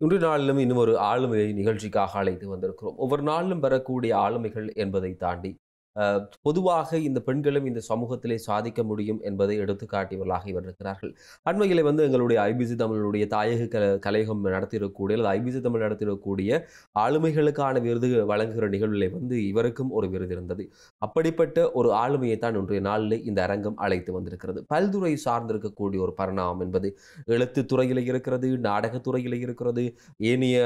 இன்று நாளிலும் இன்னும் ஒரு ஆளுமையை நிகழ்ச்சிக்காக அழைத்து வந்திருக்கிறோம். ஒவ்வொரு நாளிலும் பெறக்கூடிய ஆளுமைகள் என்பதை தாண்டி பொதுவாக இந்த பெண்களும் இந்த சமூகத்திலே சாதிக்க முடியும் என்பதை எடுத்துக்காட்டியவர்களாக இவர் இருக்கிறார்கள். அண்மையிலே வந்து எங்களுடைய ஐபிசி தமிழனுடைய தாயக கல கலையகம் நடத்திடக்கூடிய அல்லது ஐபிசி தமிழ் நடத்திடக்கூடிய ஆளுமைகளுக்கான விருது வழங்குகிற நிகழ்வில் வந்து இவருக்கும் ஒரு விருது இருந்தது. அப்படிப்பட்ட ஒரு ஆளுமையை தான் இன்றைய நாளில் இந்த அரங்கம் அழைத்து வந்திருக்கிறது. பல்துறை சார்ந்திருக்கக்கூடிய ஒரு பரிணாமம் என்பது எழுத்து துறையில் இருக்கிறது நாடகத்துறையில் இருக்கிறது ஏனைய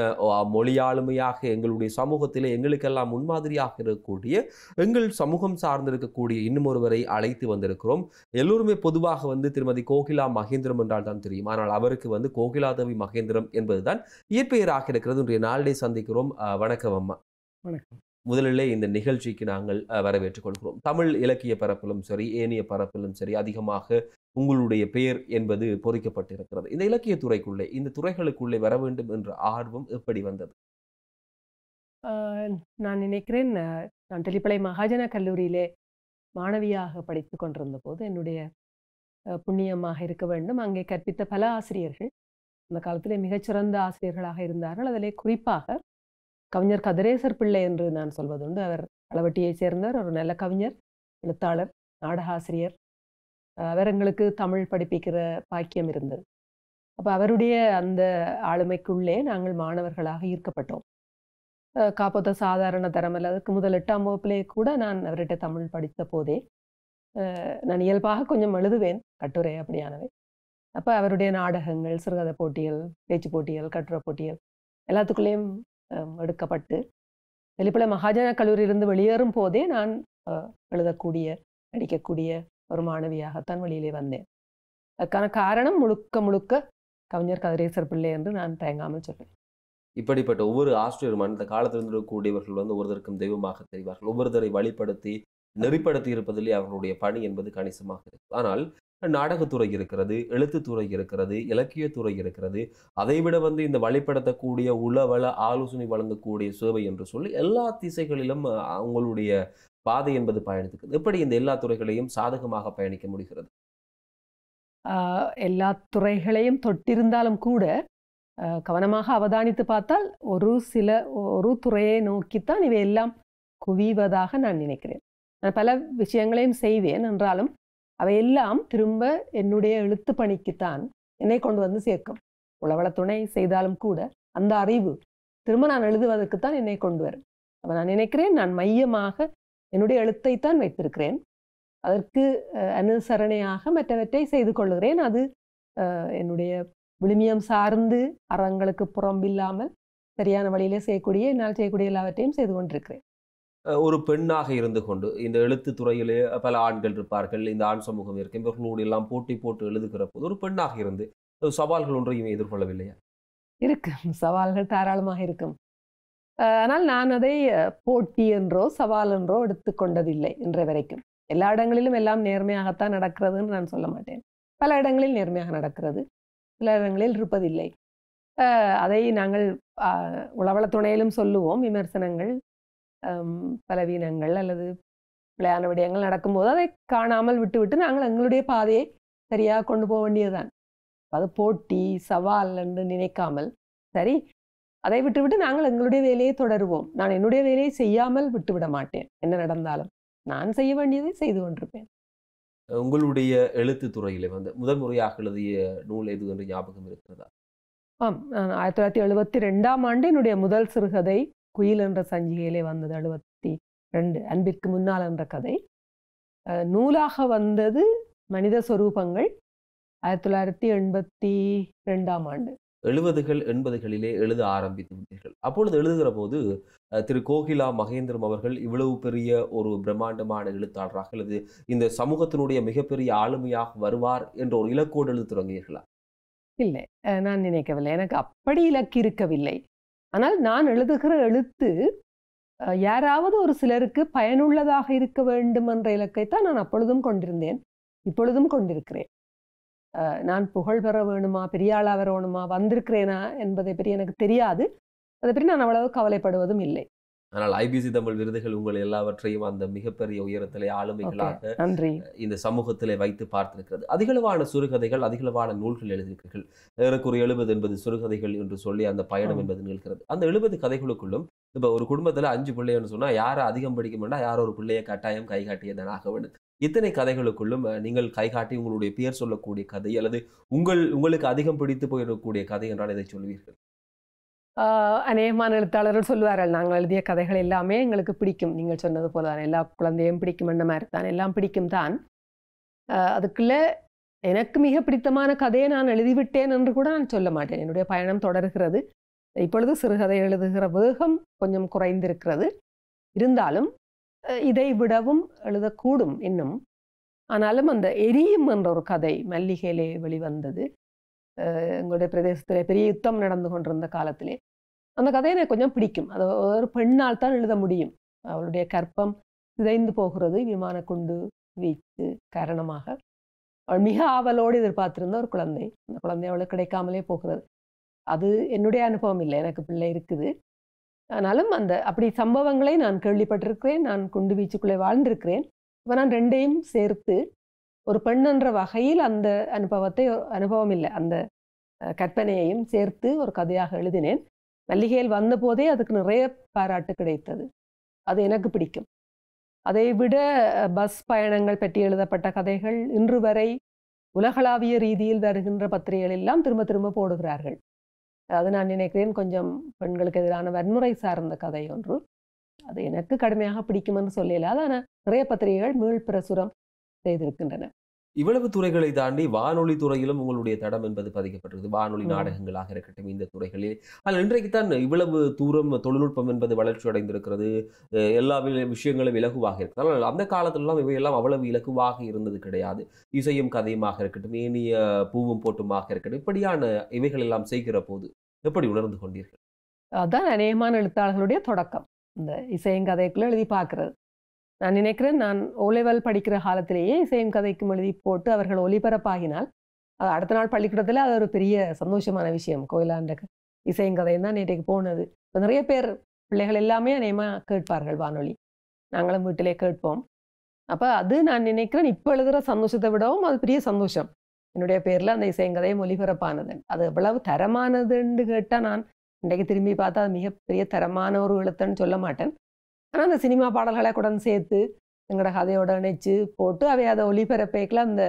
மொழி ஆளுமையாக எங்களுடைய சமூகத்தில் எங்களுக்கெல்லாம் முன்மாதிரியாக இருக்கக்கூடிய எங்கள் சமூகம் சார்ந்திருக்கக்கூடிய இன்னும் ஒருவரை அழைத்து வந்திருக்கிறோம். எல்லோருமே பொதுவாக வந்து திருமதி கோகிலா மகேந்திரம் என்றால் தான் தெரியும். ஆனால் அவருக்கு வந்து கோகிலாதேவி மகேந்திரம் என்பதுதான் இயற்பெயராக இருக்கிறது. இன்றைய நாளிலே சந்திக்கிறோம். வணக்கம் அம்மா. வணக்கம். முதலிலே இந்த நிகழ்ச்சிக்கு நாங்கள் வரவேற்றுக் கொள்கிறோம். தமிழ் இலக்கிய பரப்பிலும் சரி ஏனைய பரப்பிலும் சரி அதிகமாக உங்களுடைய பெயர் என்பது பொறிக்கப்பட்டிருக்கிறது. இந்த இலக்கிய துறைக்குள்ளே இந்த துறைகளுக்குள்ளே வர வேண்டும் என்ற ஆர்வம் எப்படி வந்தது? நான் நினைக்கிறேன் நான் தெளிப்பளை மகாஜன கல்லூரியிலே மாணவியாக படித்து கொண்டிருந்த போது என்னுடைய புண்ணியமாக இருக்க வேண்டும். அங்கே கற்பித்த பல ஆசிரியர்கள் அந்த காலத்திலே மிகச்சிறந்த ஆசிரியர்களாக இருந்தார்கள். அதிலே குறிப்பாக கவிஞர் கதிரேசர் பிள்ளை என்று நான் சொல்வதுண்டு. அவர் அளவட்டியைச் சேர்ந்தவர் ஒரு நல்ல கவிஞர் எழுத்தாளர் நாடகாசிரியர். அவர் எங்களுக்கு தமிழ் படிப்பிக்கிற பாக்கியம் இருந்தது. அப்போ அவருடைய அந்த ஆளுமைக்குள்ளே நாங்கள் மாணவர்களாக ஈர்க்கப்பட்டோம். காப்போத்த சாதாரண தரம் அல்ல அதுக்கு முதல் எட்டாம் வகுப்பிலே கூட நான் அவர்கிட்ட தமிழ் படித்த போதே நான் இயல்பாக கொஞ்சம் எழுதுவேன் கட்டுரை அப்படியானவை. அப்போ அவருடைய நாடகங்கள் சிறுகதை போட்டிகள் பேச்சு போட்டிகள் கட்டுரை போட்டிகள் எல்லாத்துக்குள்ளேயும் அஹ், எடுக்கப்பட்டு வெளிப்பட மகாஜன கல்லூரியிலிருந்து வெளியேறும் போதே நான் அஹ், எழுதக்கூடிய நடிக்கக்கூடிய ஒரு மாணவியாகத்தான் வெளியிலே வந்தேன். அதுக்கான காரணம் முழுக்க முழுக்க கவிஞர் கதிரேசர் பிள்ளை என்று நான் தயங்காமல் சொல்வேன். இப்படிப்பட்ட ஒவ்வொரு ஆசிரியரும் அந்த காலத்தில் இருக்கக்கூடியவர்கள் வந்து ஒருவருக்கும் தெய்வமாக தெரிவார்கள். ஒவ்வொருத்தரை வழிப்படுத்தி நெறிப்படுத்தி இருப்பதிலே அவர்களுடைய பணி என்பது கணிசமாக இருக்கும். ஆனால் நாடகத்துறை இருக்கிறது எழுத்துத்துறை இருக்கிறது இலக்கியத்துறை இருக்கிறது. அதைவிட வந்து இந்த வழிப்படுத்தக்கூடிய உளவள ஆலோசனை வழங்கக்கூடிய சேவை என்று சொல்லி எல்லா திசைகளிலும் அவங்களுடைய பாதை என்பது பயணித்துக்குது. எப்படி இந்த எல்லா துறைகளையும் சாதகமாக பயணிக்க முடிகிறது. ஆஹ் எல்லா துறைகளையும் தொட்டிருந்தாலும் கூட கவனமாக அவதானித்து பார்த்தால் ஒரு சில ஒரு துறையை நோக்கித்தான் இவை எல்லாம் குவிவதாக நான் நினைக்கிறேன். நான் பல விஷயங்களையும் செய்வேன் என்றாலும் அவையெல்லாம் திரும்ப என்னுடைய எழுத்து பணிக்குத்தான் என்னை கொண்டு வந்து சேர்க்கும். உளவள துணை செய்தாலும் கூட அந்த அறிவு திரும்ப நான் எழுதுவதற்குத்தான் என்னை கொண்டு வரும். அப்போ நான் நினைக்கிறேன் நான் மையமாக என்னுடைய எழுத்தைத்தான் வைத்திருக்கிறேன். அதற்கு அஹ், அனுசரணையாக மற்றவற்றை செய்து கொள்கிறேன் அது அஹ், என்னுடைய விழுமியம் சார்ந்து அறங்களுக்கு புறம்பில்லாமல் சரியான வழியிலே செய்யக்கூடிய என்னால் செய்யக்கூடிய எல்லாவற்றையும் செய்து கொண்டிருக்கிறேன். ஒரு பெண்ணாக இருந்து கொண்டு இந்த எழுத்து துறையிலே பல ஆண்கள் இருப்பார்கள் இந்த ஆண் சமூகம் இருக்கு இவர்களோடு எல்லாம் போட்டி போட்டு எழுதுகிற போது ஒரு பெண்ணாக இருந்து சவால்கள் ஒன்றையும் எதிர்கொள்ளவில்லையா? இருக்கும் சவால்கள் தாராளமாக இருக்கும். ஆனால் நான் அதை போட்டி என்றோ சவால் என்றோ எடுத்துக்கொண்டதில்லை இன்றைய வரைக்கும். எல்லா இடங்களிலும் எல்லாம் நேர்மையாகத்தான் நடக்கிறதுன்னு நான் சொல்ல மாட்டேன். பல இடங்களில் நேர்மையாக நடக்கிறது. சில இடங்களில் இருப்பதில்லை. அஹ், அதை நாங்கள் அஹ், உளவள துணையிலும் சொல்லுவோம். விமர்சனங்கள் ஹம், பலவீனங்கள் அல்லது பிழையான விடயங்கள் நடக்கும்போது அதை காணாமல் விட்டுவிட்டு நாங்கள் எங்களுடைய பாதையை சரியாக கொண்டு போக வேண்டியதுதான். அது போட்டி சவால் என்று நினைக்காமல் சரி அதை விட்டுவிட்டு நாங்கள் எங்களுடைய வேலையை தொடருவோம். நான் என்னுடைய வேலையை செய்யாமல் விட்டுவிட மாட்டேன். என்ன நடந்தாலும் நான் செய்ய வேண்டியதை செய்து கொண்டிருப்பேன். உங்களுடைய எழுத்து துறையில் வந்து முதல் முறையாக எழுதிய நூல் எது என்று ஞாபகம் இருக்கிறதா? ஆம். நான் ஆயிரத்தி தொள்ளாயிரத்தி எழுபத்தி ரெண்டாம் ஆண்டு என்னுடைய முதல் சிறுகதை குயில் என்ற சஞ்சிகையிலே வந்தது. எழுபத்தி ரெண்டு அன்பிற்கு முன்னால் என்ற கதை. அஹ், நூலாக வந்தது மனித சொரூபங்கள். ஆயிரத்தி தொள்ளாயிரத்தி எண்பத்தி ரெண்டாம் ஆண்டு. எழுபதுகள் எண்பதுகளிலே எழுத ஆரம்பித்து விட்டீர்கள் அப்பொழுது எழுதுகிற போது திரு கோகிலா மகேந்திரம் அவர்கள் இவ்வளவு பெரிய ஒரு பிரம்மாண்டமான எழுத்தாளராக அல்லது இந்த சமூகத்தினுடைய மிகப்பெரிய ஆளுமையாக வருவார் என்ற ஒரு இலக்கோடு எழுத தொடங்கியீர்களா? இல்லை. நான் நினைக்கவில்லை. எனக்கு அப்படி இலக்கு இருக்கவில்லை. ஆனால் நான் எழுதுகிற எழுத்து யாராவது ஒரு சிலருக்கு பயனுள்ளதாக இருக்க வேண்டும் என்ற இலக்கைத்தான் நான் அப்பொழுதும் கொண்டிருந்தேன். இப்பொழுதும் கொண்டிருக்கிறேன். நான் புகழ் பெற வேணுமா பெரிய ஆளா வரணுமா வந்திருக்கிறேனா என்பதை பற்றி எனக்கு தெரியாது. அதை பற்றி நான் அவ்வளவு கவலைப்படுவதும் இல்லை. ஆனால் ஐபிசி தமிழ் விருதுகள் உங்கள் எல்லாவற்றையும் அந்த மிகப்பெரிய உயரத்திலே ஆளுமைகளாக நன்றி. இந்த சமூகத்திலே வைத்து பார்த்திருக்கிறது. அதிகளவான சிறுகதைகள் அதிகளவான நூல்கள் எழுதியிருக்கிறீர்கள். ஏறக்குறைய எழுபது என்பது சிறுகதைகள் என்று சொல்லி அந்த பயணம். என்பது நிகழ்கிறது. அந்த எழுபது கதைகளுக்குள்ளும் இப்போ ஒரு குடும்பத்துல அஞ்சு பிள்ளைன்னு சொன்னா யாரை அதிகம் படிக்கணும்னா யாரோ ஒரு பிள்ளையை கட்டாயம் கை காட்டியதான் ஆக வேண்டும். இத்தனை கதைகளுக்குள்ளும் நீங்கள் கை காட்டி உங்களுடைய பெயர் சொல்லக்கூடிய கதை அல்லது உங்கள் உங்களுக்கு அதிகம் பிடித்து போயிடக்கூடிய கதை என்றால் இதை சொல்வீர்கள்? ஆஹ் அநேகமான எழுத்தாளர்கள் சொல்லுவார்கள் நாங்கள் எழுதிய கதைகள் எல்லாமே எங்களுக்கு பிடிக்கும். நீங்கள் சொன்னது போல தான் எல்லா குழந்தையும் பிடிக்கும் என்ன மாதிரி தான் எல்லாம் பிடிக்கும் தான். ஆஹ் அதுக்குள்ள எனக்கு மிக பிடித்தமான கதையை நான் எழுதிவிட்டேன் என்று கூட நான் சொல்ல மாட்டேன். என்னுடைய பயணம் தொடர்கிறது. இப்பொழுது சிறுகதை எழுதுகிற வேகம் கொஞ்சம் குறைந்திருக்கிறது. இருந்தாலும் இதை விடவும் எழுதக்கூடும் இன்னும். ஆனாலும் அந்த எரியும் என்ற ஒரு கதை மல்லிகையிலே வெளிவந்தது. எங்களுடைய பிரதேசத்தில் பெரிய யுத்தம் நடந்து கொண்டிருந்த காலத்திலே. அந்த கதையை எனக்கு கொஞ்சம் பிடிக்கும். அது ஒரு பெண்ணால் தான் எழுத முடியும். அவளுடைய கற்பம் சிதைந்து போகிறது விமான குண்டு வீச்சு காரணமாக. அவள் மிக ஆவலோடு எதிர்பார்த்திருந்த ஒரு குழந்தை. அந்த குழந்தை அவளுக்கு கிடைக்காமலே போகிறது. அது என்னுடைய அனுபவம் இல்லை. எனக்கு பிள்ளை இருக்குது. ஆனாலும் அந்த அப்படி சம்பவங்களை நான் கேள்விப்பட்டிருக்கிறேன் நான் குண்டு வீச்சுக்குள்ளே வாழ்ந்திருக்கிறேன். இப்போ நான் ரெண்டையும் சேர்த்து ஒரு பெண் என்ற வகையில் அந்த அனுபவத்தை அனுபவம் இல்லை அந்த அஹ், கற்பனையையும் சேர்த்து ஒரு கதையாக எழுதினேன். மல்லிகையில் வந்தபோதே அதுக்கு நிறைய பாராட்டு கிடைத்தது. அது எனக்கு பிடிக்கும். அதை விட பஸ் பயணங்கள் பற்றி எழுதப்பட்ட கதைகள் இன்று வரை உலகளாவிய ரீதியில் வருகின்ற பத்திரிகைகள் எல்லாம் திரும்ப திரும்ப போடுகிறார்கள். அது நான் நினைக்கிறேன் கொஞ்சம் பெண்களுக்கு எதிரான வன்முறை சார்ந்த கதை ஒன்று. அது எனக்கு கடுமையாக பிடிக்கும் என்று சொல்லல. ஆனால் நிறைய பத்திரிகைகள் மீள்பிரசுரம் செய்திருக்கின்றன. இவ்வளவு துறைகளை தாண்டி வானொலி துறையிலும் உங்களுடைய தடம் என்பது பதிக்கப்பட்டிருக்கு வானொலி. நாடகங்களாக இருக்கட்டும் இந்த துறைகளில். ஆனால் இன்றைக்கு தான் இவ்வளவு தூரம் தொழில்நுட்பம் என்பது வளர்ச்சி அடைந்திருக்கிறது. எல்லா விஷயங்களும் இலகுவாக இருக்கு ஆனால் அந்த காலத்திலலாம் இவையெல்லாம் அவ்வளவு இலகுவாக இருந்தது கிடையாது. இசையும் கதையுமாக இருக்கட்டும் ஏனிய பூவும் போட்டுமாக இருக்கட்டும் இப்படியான இவைகள் எல்லாம் செய்கிற போது எப்படி உணர்ந்து கொண்டீர்கள்? அதுதான் அநேகமான எழுத்தாளர்களுடைய தொடக்கம். இந்த இசையும் கதைக்குள்ள எழுதி பார்க்கறது. நான் நினைக்கிறேன் நான் ஓ படிக்கிற காலத்திலேயே இசையும் கதைக்கும் எழுதி போட்டு அவர்கள் ஒளிபரப்பாகினால் அது அடுத்த நாள் பள்ளிக்கூடத்தில் அது ஒரு பெரிய சந்தோஷமான விஷயம். கோயிலாண்ட இசையும் கதையும் தான் நேற்றைக்கு போனது. இப்போ நிறைய பேர் பிள்ளைகள் எல்லாமே அநேகமாக கேட்பார்கள் வானொலி. நாங்களும் வீட்டிலே கேட்போம். அப்போ அது நான் நினைக்கிறேன் இப்போ எழுதுகிற சந்தோஷத்தை விடவும் அது பெரிய சந்தோஷம். என்னுடைய பேரில் அந்த இசையங்கதையும் ஒலிபரப்பானது அது எவ்வளவு தரமானதுன்னு கேட்டால் நான் இன்றைக்கு திரும்பி பார்த்தா அது மிகப்பெரிய தரமான ஒரு எழுத்துன்னு சொல்ல மாட்டேன். ஆனால் அந்த சினிமா பாடல்களை கூட சேர்த்து எங்களோட கதையோட இணைச்சு போட்டு அவை அதை ஒலிபரப்பேக்கில் அந்த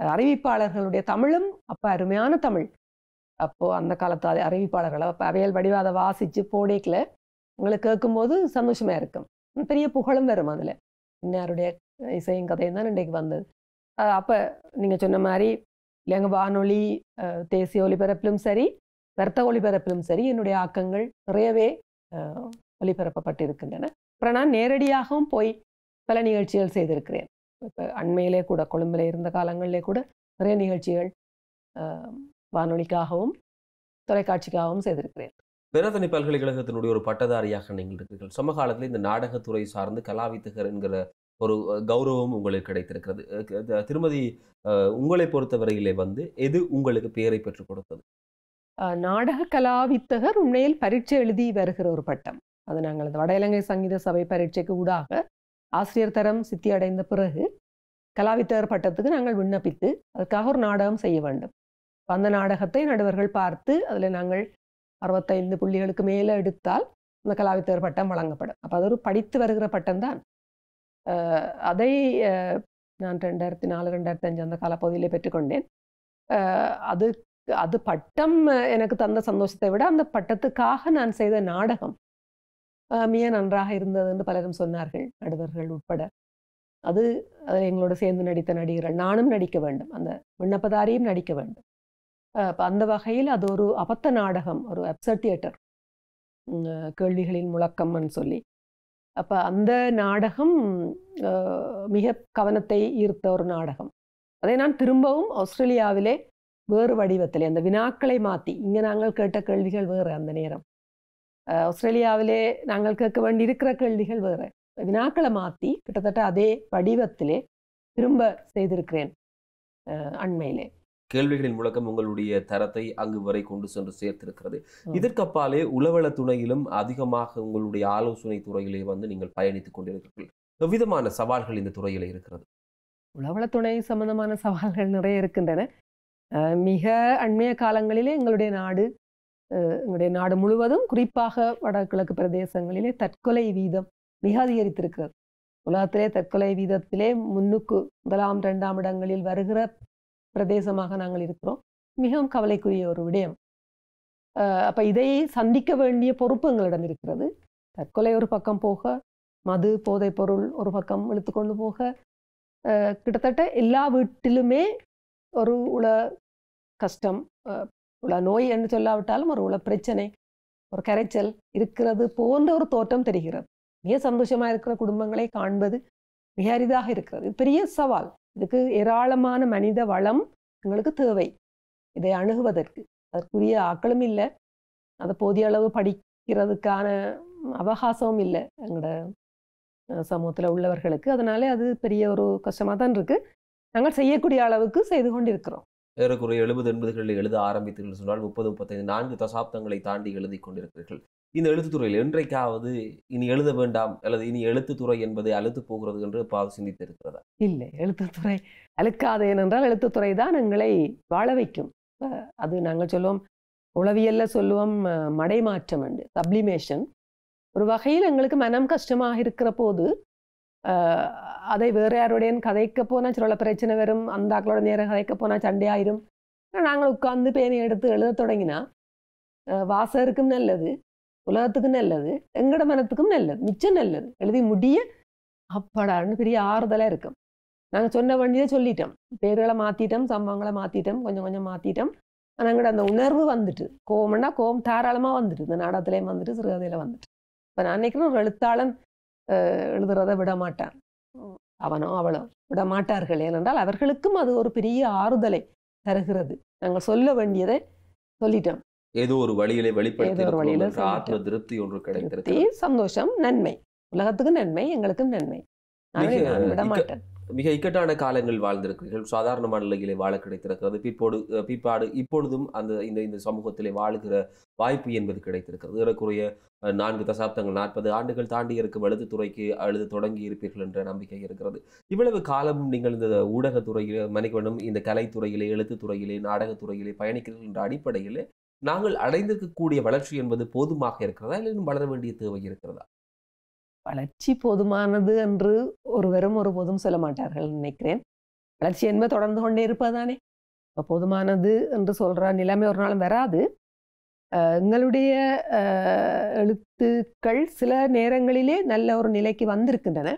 அறிவிப்பாளர்களுடைய தமிழும் அப்போ அருமையான தமிழ். அப்போது அந்த காலத்து அதை அறிவிப்பாளர்கள் அப்போ அவையல் வடிவ அதை வாசித்து போடேக்கில். உங்களுக்கு கேட்கும்போது சந்தோஷமாக இருக்கும். பெரிய புகழும் வரும் அதில். இன்னாருடைய இசையும் கதையும் தான் இன்றைக்கு வந்தது. அப்போ நீங்கள் சொன்ன மாதிரி இல்லைங்க வானொலி அஹ், தேசிய ஒலிபரப்பிலும் சரி வர்த்த ஒலிபரப்பிலும் சரி என்னுடைய ஆக்கங்கள் நிறையவே அஹ், ஒலிபரப்பப்பட்டிருக்கின்றன அப்புறம் நான் நேரடியாகவும் போய் பல நிகழ்ச்சிகள் செய்திருக்கிறேன். இப்போ அண்மையிலே கூட கொழும்பில் இருந்த காலங்களிலே கூட நிறைய நிகழ்ச்சிகள் வானொலிக்காகவும் தொலைக்காட்சிக்காகவும் செய்திருக்கிறேன். பேரதனி பல்கலைக்கழகத்தினுடைய ஒரு பட்டதாரியாக நீங்கள் இருக்கிறீர்கள். சமகாலத்தில் இந்த நாடகத்துறை சார்ந்து கலாவித்தகர் என்கிற ஒரு கௌரவம் உங்களுக்கு கிடைத்திருக்கிறது. திருமதி உங்களை பொறுத்தவரையிலே வந்து எது உங்களுக்கு பெயரை பெற்றுக் கொடுத்தது? நாடக கலாவித்தகர் உண்மையில் பரீட்சை எழுதி வருகிற ஒரு பட்டம். அது நாங்கள் வட இலங்கை சங்கீத சபை பரீட்சைக்கு ஊடாக ஆசிரியர் தரம் சித்தி அடைந்த பிறகு கலாவித்தகர் பட்டத்துக்கு நாங்கள் விண்ணப்பித்து அதுக்காக ஒரு நாடகம் செய்ய வேண்டும். அந்த நாடகத்தை நடுவர்கள் பார்த்து அதில் நாங்கள் அறுபத்தைந்து புள்ளிகளுக்கு மேலே எடுத்தால் அந்த கலாவித்தகர் பட்டம் வழங்கப்படும். அப்போ அது ஒரு படித்து வருகிற பட்டம்தான். அஹ், அதை அஹ், நான் ரெண்டாயிரத்தி நாலு ரெண்டாயிரத்தி அஞ்சு அந்த காலப்பகுதியிலே பெற்றுக்கொண்டேன். அது அது பட்டம் எனக்கு தந்த சந்தோஷத்தை விட அந்த பட்டத்துக்காக நான் செய்த நாடகம் மிக நன்றாக இருந்தது என்று பலரும் சொன்னார்கள். நடுவர்கள் உட்பட. அது எங்களோட சேர்ந்து நடித்த நடிகர்கள். நானும் நடிக்க வேண்டும். அந்த விண்ணப்பதாரியும் நடிக்க வேண்டும். இப்போ அந்த வகையில் அது ஒரு அபத்த நாடகம். ஒரு அப்சர்ட் தியேட்டர் கேள்விகளின் முழக்கம்னு சொல்லி. அப்போ அந்த நாடகம் மிக கவனத்தை ஈர்த்த ஒரு நாடகம். அதை நான் திரும்பவும் ஆஸ்திரேலியாவிலே வேறு வடிவத்தில் அந்த வினாக்களை மாற்றி இங்கே நாங்கள் கேட்ட கேள்விகள் வேறு அந்த நேரம். ஆஸ்திரேலியாவிலே நாங்கள் கேட்க வேண்டியிருக்கிற கேள்விகள் வேறு வினாக்களை மாற்றி கிட்டத்தட்ட அதே வடிவத்திலே திரும்ப செய்திருக்கிறேன் அண்மையிலே கேள்விகளின் முழக்கம் உங்களுடைய தரத்தை அங்கு வரை கொண்டு சென்று சேர்த்திருக்கிறது. இதற்கப்பாலே உளவள துணையிலும் அதிகமாக உங்களுடைய ஆலோசனை துறையிலே வந்து நீங்கள் பயணித்துக் கொண்டிருக்கிறீர்கள் எவ்விதமான சவால்கள் இந்த துறையிலே இருக்கிறது உளவளத்துறை சம்பந்தமான சவால்கள் நிறைய இருக்கின்றன மிக அண்மைய காலங்களிலே எங்களுடைய நாடு எங்களுடைய நாடு முழுவதும் குறிப்பாக வடகிழக்கு பிரதேசங்களிலே தற்கொலை வீதம் மிக அதிகரித்திருக்கிறது. உலகத்திலே தற்கொலை வீதத்திலே முன்னுக்கு முதலாம் இரண்டாம் இடங்களில் வருகிற பிரதேசமாக நாங்கள் இருக்கிறோம். மிகவும் கவலைக்குரிய ஒரு விடயம். அப்போ அப்ப இதை சந்திக்க வேண்டிய பொறுப்பு எங்களிடம் இருக்கிறது. தற்கொலை ஒரு பக்கம் போக மது போதைப் பொருள் ஒரு பக்கம் இழுத்து கொண்டு போக கிட்டத்தட்ட எல்லா வீட்டிலுமே ஒரு உள கஷ்டம் உள்ள நோய் என்று சொல்லாவிட்டாலும் ஒரு உள்ள பிரச்சனை ஒரு கரைச்சல் இருக்கிறது போன்ற ஒரு தோற்றம் தெரிகிறது. மிக சந்தோஷமா இருக்கிற குடும்பங்களை காண்பது மிக அரிதாக இருக்கிறது. இது பெரிய சவால். இதுக்கு ஏராளமான மனித வளம் எங்களுக்கு தேவை. இதை அணுகுவதற்கு. அதற்குரிய ஆக்களும் இல்லை. அதை போதிய அளவு படிக்கிறதுக்கான அவகாசமும் இல்லை. எங்களோட சமூகத்தில் உள்ளவர்களுக்கு. அதனால அது பெரிய ஒரு கஷ்டமாக தான் இருக்கு. நாங்கள் செய்யக்கூடிய அளவுக்கு செய்து கொண்டிருக்கிறோம். ஏறக்குறைய எழுபது எண்பதுகளில் எழுத ஆரம்பித்தீர்கள் சொன்னால் முப்பது முப்பத்தைந்து நான்கு தசாப்தங்களை தாண்டி எழுதி கொண்டிருக்கிறீர்கள். இந்த எழுத்துத்துறையில் என்றைக்காவது இனி எழுத வேண்டாம் அல்லது இனி எழுத்துத்துறை என்பதை அழுத்து போகிறது என்று பாவம் சிந்தித்து இருக்கிறதா இல்லை எழுத்துத்துறை அழுக்காது ஏனென்றால் எழுத்துத்துறை தான் எங்களை வாழ வைக்கும். அது நாங்கள் சொல்லுவோம் உளவியல்ல சொல்லுவோம் மடைமாற்றம் என்று சப்ளிமேஷன் ஒரு வகையில் எங்களுக்கு மனம் கஷ்டமாக இருக்கிற போது அதை வேறு யாருடைய கதைக்க போனால் சில பிரச்சனை வரும் அந்த ஆக்களோட நேரம் கதைக்க போனால் சண்டையாயிரும் நாங்கள் உட்காந்து பேனை எடுத்து எழுத தொடங்கினா வாசகருக்கும் நல்லது உலகத்துக்கும் நல்லது எங்கட மனத்துக்கும் நல்லது மிச்சம் நல்லது எழுதி முடிய அப்பாடான்னு பெரிய ஆறுதலாக இருக்கும் நாங்கள் சொன்ன வண்டியை சொல்லிட்டோம் பேர்களை மாற்றிட்டோம் சம்பவங்களை மாற்றிட்டோம் கொஞ்சம் கொஞ்சம் மாற்றிட்டோம் ஆனால் எங்கட அந்த உணர்வு வந்துட்டு கோவம்னா கோவம் தாராளமாக வந்துட்டு இந்த நாடகத்திலேயும் வந்துட்டு சிறுகதையில் வந்துட்டு இப்போ நான் நினைக்கிறேன் ஒரு எழுத்தாளன் எழுதுறதை விட மாட்டான். அவனோ அவளோ விட மாட்டார்கள். ஏனென்றால் அவர்களுக்கும் அது ஒரு பெரிய ஆறுதலை தருகிறது. நாங்கள் சொல்ல வேண்டியதை சொல்லிட்டோம். ஏதோ ஒரு வழியிலே வெளிப்படுத்தி ஒரு வழியில ஆத்ம. திருப்தி ஒன்று சந்தோஷம் நன்மை. உலகத்துக்கும் நன்மை எங்களுக்கும் நன்மை. விட மாட்டேன். மிக இக்கட்டான காலங்கள் வாழ்ந்திருக்கிறீர்கள். சாதாரணமான நிலையிலே வாழ கிடைத்திருக்கிறது. பிற்போடு பிற்பாடு இப்பொழுதும் அந்த இந்த இந்த சமூகத்திலே வாழுகிற வாய்ப்பு என்பது கிடைத்திருக்கிறது. ஏறக்குறைய நான்கு தசாப்தங்கள் நாற்பது ஆண்டுகள் தாண்டி இருக்கும் எழுத்துத்துறைக்கு எழுத தொடங்கி இருப்பீர்கள் என்ற நம்பிக்கை இருக்கிறது. இவ்வளவு காலமும் நீங்கள் இந்த ஊடகத்துறையிலே மணிக்கணும் இந்த கலைத்துறையிலே எழுத்துத்துறையிலே நாடகத்துறையிலே பயணிக்கிறீர்கள் என்ற அடிப்படையிலே நாங்கள் அடைந்திருக்கக்கூடிய வளர்ச்சி என்பது போதுமாக இருக்கிறதா? இல்லை இன்னும் வளர வேண்டிய தேவை இருக்கிறதா? வளர்ச்சி போதுமானது என்று ஒருவரும் ஒருபோதும் சொல்ல மாட்டார்கள் நினைக்கிறேன். வளர்ச்சி என்பது தொடர்ந்து கொண்டே இருப்பதானே இப்போ போதுமானது என்று சொல்ற நிலைமை ஒரு நாளும் வராது. எங்களுடைய அஹ், எழுத்துக்கள் சில நேரங்களிலே நல்ல ஒரு நிலைக்கு வந்திருக்கின்றன.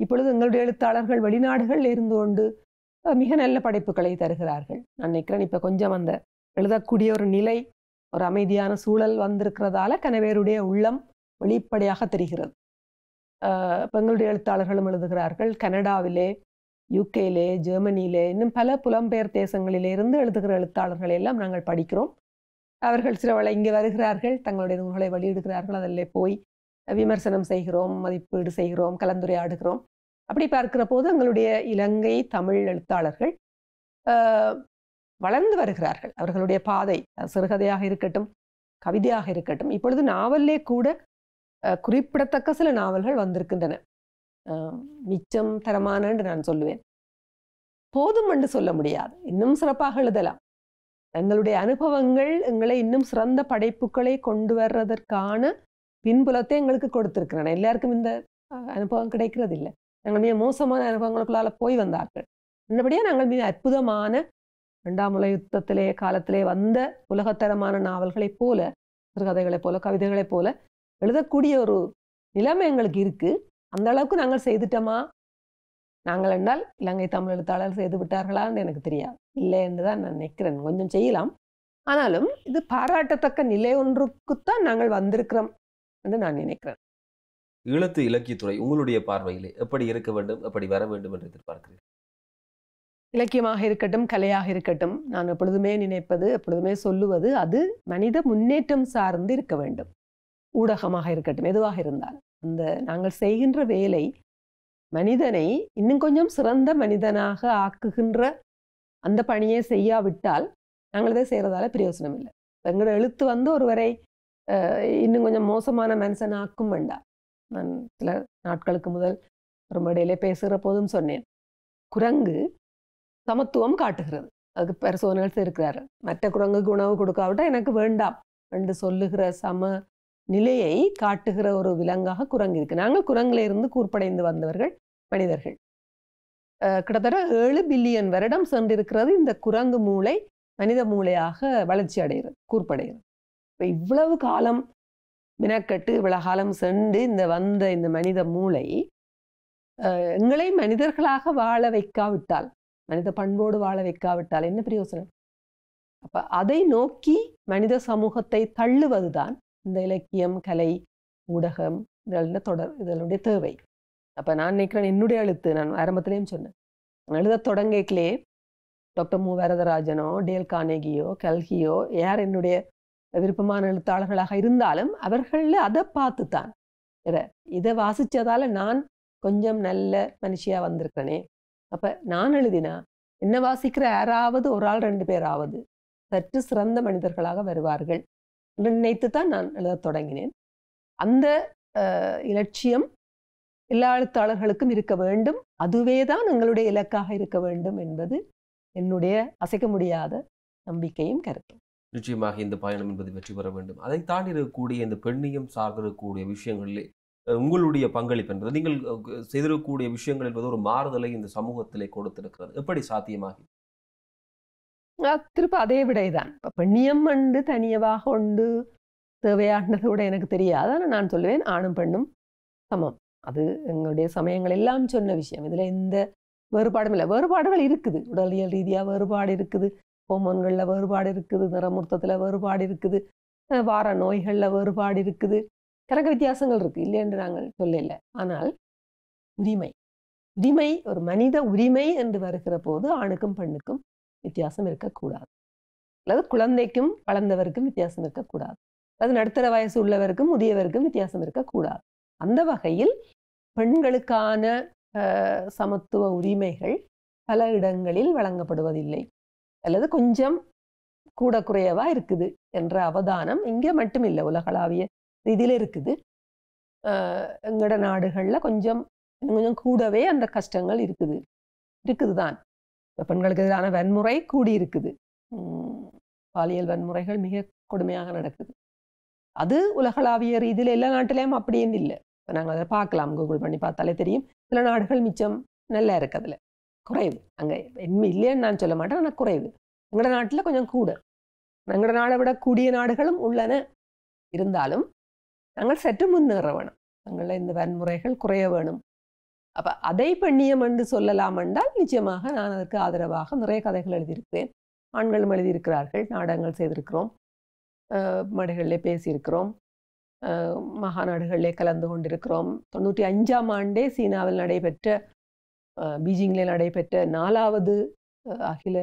இப்பொழுது எங்களுடைய எழுத்தாளர்கள் வெளிநாடுகளில் இருந்து கொண்டு மிக நல்ல படைப்புகளை தருகிறார்கள். நான் நினைக்கிறேன் இப்போ கொஞ்சம் அந்த எழுதக்கூடிய ஒரு நிலை ஒரு அமைதியான சூழல் வந்திருக்கிறதால கணவேருடைய உள்ளம் வெளிப்படையாக தெரிகிறது. ஆஹ் எழுத்தாளர்களும் எழுதுகிறார்கள். கனடாவிலே யூகேலே ஜெர்மனியிலே இன்னும் பல புலம்பெயர் தேசங்களிலே இருந்து எழுதுகிற எழுத்தாளர்களை எல்லாம் நாங்கள் படிக்கிறோம். அவர்கள் சில வேளை இங்கே வருகிறார்கள் தங்களுடைய நூல்களை வெளியிடுகிறார்கள் அதில் போய் விமர்சனம் செய்கிறோம் மதிப்பீடு செய்கிறோம் கலந்துரையாடுகிறோம். அப்படி பார்க்கிற போது எங்களுடைய இலங்கை தமிழ் எழுத்தாளர்கள் ஆஹ் வளர்ந்து வருகிறார்கள். அவர்களுடைய பாதை சிறுகதையாக இருக்கட்டும் கவிதையாக இருக்கட்டும் இப்பொழுது நாவல்லே கூட குறிப்பிடத்தக்க சில நாவல்கள் வந்திருக்கின்றன. மிச்சம் தரமான என்று நான் சொல்லுவேன். போதும் என்று சொல்ல முடியாது. இன்னும் சிறப்பாக எழுதலாம். எங்களுடைய அனுபவங்கள் எங்களை இன்னும் சிறந்த படைப்புகளை கொண்டு வர்றதற்கான பின்புலத்தை எங்களுக்கு கொடுத்திருக்கிறன எல்லாருக்கும் இந்த அனுபவம் கிடைக்கிறது இல்லை நாங்கள் மிக மோசமான அனுபவங்களுக்குள்ளால போய் வந்தார்கள். இன்னபடியே நாங்கள் மிக அற்புதமான ரெண்டாம் உலக யுத்தத்திலே காலத்திலே வந்த உலகத்தரமான நாவல்களைப் போல சிறுகதைகளைப் போல கவிதைகளைப் போல எழுதக்கூடிய ஒரு நிலைமை எங்களுக்கு இருக்கு. அந்த அளவுக்கு நாங்கள் செய்துட்டோமா? நாங்கள் என்றால் இலங்கை தமிழ் எழுத்தாளர் செய்து விட்டார்களான்னு எனக்கு தெரியாது. இல்லை என்று தான் நான் நினைக்கிறேன். கொஞ்சம் செய்யலாம். ஆனாலும் இது பாராட்டத்தக்க நிலை ஒன்றுக்குத்தான் நாங்கள் வந்திருக்கிறோம் என்று நான் நினைக்கிறேன். ஈழத்து இலக்கியத்துறை உங்களுடைய பார்வையிலே எப்படி இருக்க வேண்டும் எப்படி வர வேண்டும் என்று எதிர்பார்க்கிறீர்கள்? இலக்கியமாக இருக்கட்டும் கலையாக இருக்கட்டும் நான் எப்பொழுதுமே நினைப்பது எப்பொழுதுமே சொல்லுவது அது மனித முன்னேற்றம் சார்ந்து இருக்க வேண்டும். ஊடகமாக இருக்கட்டும் எதுவாக இருந்தாலும். அந்த நாங்கள் செய்கின்ற வேலை மனிதனை இன்னும் கொஞ்சம் சிறந்த மனிதனாக ஆக்குகின்ற அந்த பணியை செய்யாவிட்டால் நாங்கள் இதை செய்கிறதால பிரயோசனம் இல்லை. எங்களோட எழுத்து வந்து ஒருவரை அஹ், இன்னும் கொஞ்சம் மோசமான மனுஷன் ஆக்கும் வேண்டாம் நான் சில நாட்களுக்கு முதல் ஒரு மடையிலே பேசுகிற போதும் சொன்னேன். குரங்கு சமத்துவம் காட்டுகிறது. அதுக்கு பரிசோதனைகள் இருக்கிறாரு மற்ற குரங்குக்கு உணவு கொடுக்காவிட்டா எனக்கு வேண்டாம் என்று சொல்லுகிற சம நிலையை காட்டுகிற ஒரு விலங்காக குரங்கு இருக்கு. நாங்கள் குரங்குல இருந்து கூர்ப்படைந்து வந்தவர்கள் மனிதர்கள். கிட்டத்தட்ட ஏழு பில்லியன் வருடம் சென்றிருக்கிறது இந்த குரங்கு மூளை மனித மூளையாக வளர்ச்சி அடைகிறது கூர்ப்படைகிறது. இப்போ இவ்வளவு காலம் மினக்கட்டு இவ்வளவு காலம் சென்று இந்த வந்த இந்த மனித மூளை அஹ், எங்களை மனிதர்களாக வாழ வைக்காவிட்டால் மனித பண்போடு வாழ வைக்காவிட்டால் என்ன பிரயோசனம்? அப்ப அதை நோக்கி மனித சமூகத்தை தள்ளுவதுதான் இந்த இலக்கியம் கலை ஊடகம் இதெல்லாம் தொடர் இதனுடைய தேவை. அப்ப நான் நினைக்கிறேன் என்னுடைய எழுத்து நான் ஆரம்பத்திலையும் சொன்னேன். எழுத எழுதத் டாக்டர் மு. வரதராஜனோ டேல் கானேகியோ கல்கியோ யார் என்னுடைய விருப்பமான எழுத்தாளர்களாக இருந்தாலும் அவர்களில் அதை பார்த்து தான் இதை இதை வாசிச்சதால நான் கொஞ்சம் நல்ல மனுஷியா வந்திருக்கிறேனே. அப்ப நான் எழுதினா என்ன வாசிக்கிற யாராவது ஒரு ஆள் ரெண்டு பேராவது சற்று சிறந்த மனிதர்களாக வருவார்கள். நினைத்து தான் நான் எழுதத் தொடங்கினேன். அந்த இலட்சியம் எல்லா எழுத்தாளர்களுக்கும் இருக்க வேண்டும். அதுவே தான் எங்களுடைய இலக்காக இருக்க வேண்டும் என்பது என்னுடைய அசைக்க முடியாத நம்பிக்கையும் கருத்தும். நிச்சயமாக இந்த பயணம் என்பது வெற்றி பெற வேண்டும். அதை தாண்டி இருக்கக்கூடிய இந்த பெண்ணியம் சார்ந்திருக்கக்கூடிய விஷயங்களிலே உங்களுடைய பங்களிப்பு என்பது நீங்கள் செய்திருக்கக்கூடிய விஷயங்கள் என்பது ஒரு மாறுதலை இந்த சமூகத்திலே கொடுத்திருக்கிறது. எப்படி சாத்தியமாகி திருப்ப அதே விடைதான் இப்போ பெண்ணியம் உண்டு தனியவாக உண்டு தேவையானது கூட எனக்கு தெரியாது ஆனால் நான் சொல்லுவேன் ஆணும் பெண்ணும் சமம் அது எங்களுடைய சமயங்கள் எல்லாம் சொன்ன விஷயம் இதில் எந்த வேறுபாடும் இல்லை வேறுபாடுகள் இருக்குது உடலியல் ரீதியாக வேறுபாடு இருக்குது ஹோமோன்களில் வேறுபாடு இருக்குது நிறமுர்த்தத்தில் வேறுபாடு இருக்குது வார நோய்களில் வேறுபாடு இருக்குது கணக்கு வித்தியாசங்கள் இருக்குது இல்லை என்று நாங்கள் சொல்லல ஆனால் உரிமை உரிமை ஒரு மனித உரிமை என்று வருகிற போது ஆணுக்கும் பெண்ணுக்கும் வித்தியாசம் இருக்கக்கூடாது. அல்லது குழந்தைக்கும் வளர்ந்தவருக்கும் வித்தியாசம் இருக்கக்கூடாது. அல்லது நடுத்தர வயசு உள்ளவருக்கும் முதியவருக்கும் வித்தியாசம் இருக்கக்கூடாது. அந்த வகையில் பெண்களுக்கான அஹ், சமத்துவ உரிமைகள் பல இடங்களில் வழங்கப்படுவதில்லை. அல்லது கொஞ்சம் கூட குறையவா இருக்குது என்ற அவதானம் இங்கே மட்டுமில்லை. உலகளாவிய ரீதியில் இருக்குது. எங்களோட நாடுகளில் கொஞ்சம் கொஞ்சம் கூடவே அந்த கஷ்டங்கள் இருக்குது. இருக்குது தான் இப்ப பெண்களுக்கு எதிரான வன்முறை கூடி இருக்குது பாலியல் வன்முறைகள் மிக கொடுமையாக நடக்குது. அது உலகளாவிய ரீதியில் எல்லா நாட்டிலையும் அப்படின்னு இல்லை. இப்போ நாங்கள் அதை பார்க்கலாம். கூகுள் பண்ணி பார்த்தாலே தெரியும். சில நாடுகள் மிச்சம் நல்லா இருக்கு அதில். குறைவு. அங்கே என்ன இல்லைன்னு நான் சொல்ல மாட்டேன். ஆனால் குறைவு. எங்களோட நாட்டில் கொஞ்சம் கூட. எங்களோட நாடை விட கூடிய நாடுகளும் உள்ளன. இருந்தாலும் நாங்கள் சற்று முன்னேற வேணும். எங்களில் இந்த வன்முறைகள் குறைய வேணும். அப்ப அதை பெண்ணியம் என்று சொல்லலாம் என்றால் நிச்சயமாக நான் அதற்கு ஆதரவாக நிறைய கதைகள் எழுதியிருக்கிறேன் ஆண்களும் எழுதியிருக்கிறார்கள் நாடகங்கள் செய்திருக்கிறோம். அஹ் மேடைகளிலே பேசியிருக்கிறோம். மகா மகாநாடுகளிலே கலந்து கொண்டிருக்கிறோம். தொண்ணூற்றி அஞ்சாம் ஆண்டே சீனாவில் நடைபெற்ற அஹ் பீஜிங்கிலே நடைபெற்ற நாலாவது அகில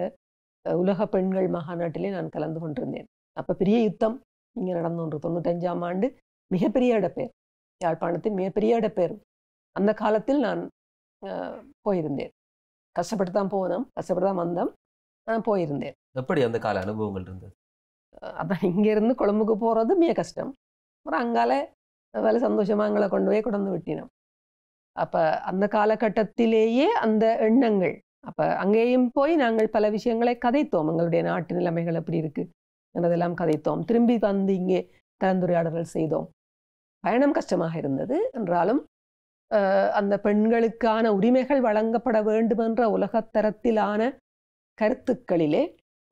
உலக பெண்கள் மகாநாட்டிலே நான் கலந்து கொண்டிருந்தேன். அப்ப பெரிய யுத்தம் இங்கே நடந்து கொண்டு தொண்ணூற்றஞ்சாம் ஆண்டு மிகப்பெரிய இடப்பெயர் யாழ்ப்பாணத்தின் மிகப்பெரிய இடப்பெயர் அந்த காலத்தில் நான் போயிருந்தேன். கஷ்டப்பட்டு தான் போனோம் கஷ்டப்பட்டு தான் வந்தோம் நான் போயிருந்தேன். எப்படி அந்த கால அனுபவங்கள் இருந்தது? அதான் இங்கேருந்து கொழும்புக்கு போகிறது மிக கஷ்டம். அப்புறம் அங்கால வேலை சந்தோஷமாக எங்களை கொண்டு போய் கொண்டு விட்டினோம். அப்போ அந்த காலகட்டத்திலேயே அந்த எண்ணங்கள் அப்போ அங்கேயும் போய் நாங்கள் பல விஷயங்களை கதைத்தோம். எங்களுடைய நாட்டு நிலைமைகள் எப்படி இருக்கு என்பதெல்லாம் கதைத்தோம். திரும்பி வந்து இங்கே கலந்துரையாடல்கள் செய்தோம். பயணம் கஷ்டமாக இருந்தது என்றாலும் அந்த பெண்களுக்கான உரிமைகள் வழங்கப்பட வேண்டும் என்ற உலகத்தரத்திலான கருத்துக்களிலே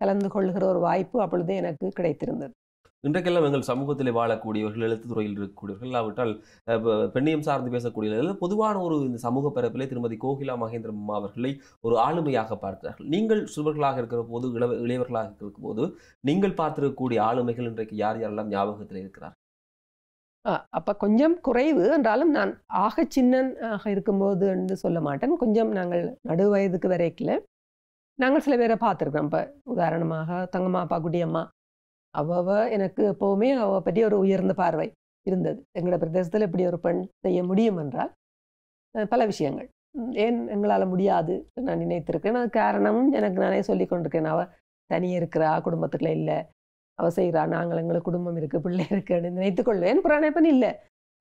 கலந்து கொள்கிற ஒரு வாய்ப்பு அப்பொழுதே எனக்கு கிடைத்திருந்தது. இன்றைக்கெல்லாம் எங்கள் சமூகத்தில் வாழக்கூடியவர்கள் எழுத்துத்துறையில் இருக்கக்கூடியவர்கள் இல்லாவிட்டால் பெண்ணியம் சார்ந்து பேசக்கூடியவர்கள் பொதுவான ஒரு இந்த சமூக பரப்பிலே திருமதி கோகிலா மகேந்திரம் அவர்களை ஒரு ஆளுமையாக பார்க்கிறார்கள் நீங்கள் சிறுவர்களாக இருக்கிற போது இளவ இளையவர்களாக இருக்கிற போது நீங்கள் பார்த்திருக்கக்கூடிய ஆளுமைகள் இன்றைக்கு யார் யாரெல்லாம் ஞாபகத்தில் இருக்கிறார் அப்போ கொஞ்சம் குறைவு என்றாலும் நான் ஆக சின்னன் ஆக இருக்கும்போது என்று சொல்ல மாட்டேன். கொஞ்சம் நாங்கள் நடு வயதுக்கு வரைக்கல நாங்கள் சில பேரை பார்த்துருக்கோம். இப்போ உதாரணமாக தங்கம்மா அப்பா குடியம்மா அவ எனக்கு எப்போவுமே அவ பற்றி ஒரு உயர்ந்த பார்வை இருந்தது. எங்களோட பிரதேசத்தில் இப்படி ஒரு பெண் செய்ய முடியும் என்றால் பல விஷயங்கள். ஏன் எங்களால் முடியாது நான் நினைத்திருக்கேன் அது காரணமும் எனக்கு நானே சொல்லி கொண்டிருக்கேன் அவள் தனியே இருக்கிறா குடும்பத்துக்குள்ள இல்லை. அவ செய்கிறா நாங்கள் எங்களுக்கு குடும்பம் இருக்கு பிள்ளை இருக்குன்னு நினைத்து கொள்வேன். பிராணப்பன் இல்லை.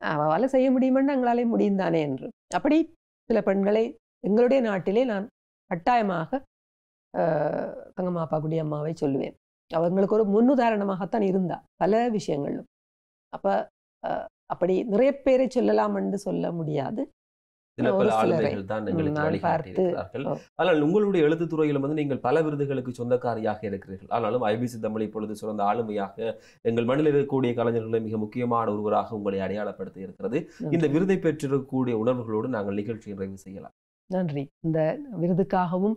அவளால் செய்ய முடியுமென்று எங்களாலே முடியும் தானே என்று. அப்படி சில பெண்களை எங்களுடைய நாட்டிலே நான் கட்டாயமாக ஆஹ், தங்கம்மாப்பா குடி அம்மாவை சொல்லுவேன். அவங்களுக்கு ஒரு முன்னுதாரணமாகத்தான் இருந்தா பல விஷயங்களும் அப்ப அப்படி நிறைய பேரை சொல்லலாம் என்று சொல்ல முடியாது. சில பல. ஆளுமைகள் தான் எங்களுக்கு நான் வழிகாட்டி பார்த்து, இருக்கிறார்கள் ஓ. ஆனால் உங்களுடைய எழுத்துத் துறையிலும் வந்து நீங்கள் பல விருதுகளுக்கு சொந்தக்காரியாக இருக்கிறீர்கள். ஆனாலும் ஐபிசி தமிழ் இப்பொழுது சிறந்த ஆளுமையாக எங்கள் மண்ணில் இருக்கக்கூடிய கலைஞர்களில் மிக முக்கியமான ஒருவராக உங்களை அடையாளப்படுத்தி இருக்கிறது. இந்த விருதை பெற்றிருக்கக்கூடிய உணர்வுகளோடு நாங்கள் நிகழ்ச்சி நிறைவு செய்யலாம். நன்றி. இந்த விருதுக்காகவும்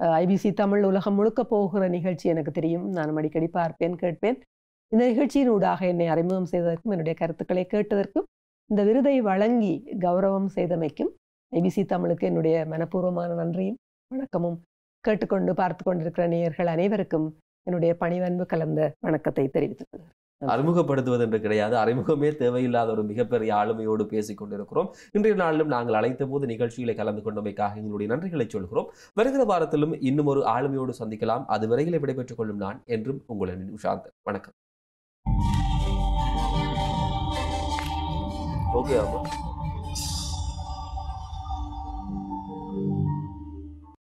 ஐபிசி தமிழ் உலகம் முழுக்க போகிற நிகழ்ச்சி எனக்கு தெரியும். நான் அடிக்கடி பார்ப்பேன் கேட்பேன். இந்த நிகழ்ச்சியின் ஊடாக என்னை அறிமுகம் செய்ததற்கும் என்னுடைய கருத்துக்களை கேட்டதற்கும் இந்த விருதை வழங்கி கௌரவம் செய்தமைக்கும் ஐபிசி தமிழுக்கு என்னுடைய மனப்பூர்வமான நன்றியும் வணக்கமும் கேட்டுக்கொண்டு பார்த்து கொண்டிருக்கிற நேயர்கள் அனைவருக்கும் என்னுடைய பணிவன்பு கலந்த வணக்கத்தை தெரிவித்துக் அறிமுகப்படுத்துவது என்று கிடையாது. அறிமுகமே தேவையில்லாத ஒரு மிகப்பெரிய ஆளுமையோடு பேசிக் கொண்டிருக்கிறோம். இன்றைய நாளிலும் நாங்கள் அழைத்த போது நிகழ்ச்சிகளை கலந்து கொண்டமைக்காக எங்களுடைய நன்றிகளை சொல்கிறோம். வருகிற வாரத்திலும் இன்னும் ஒரு ஆளுமையோடு சந்திக்கலாம். அதுவரையில் விடைபெற்றுக் கொள்ளும் நான் என்றும் உங்களின் உஷாந்த். வணக்கம். ஓகே ஆமா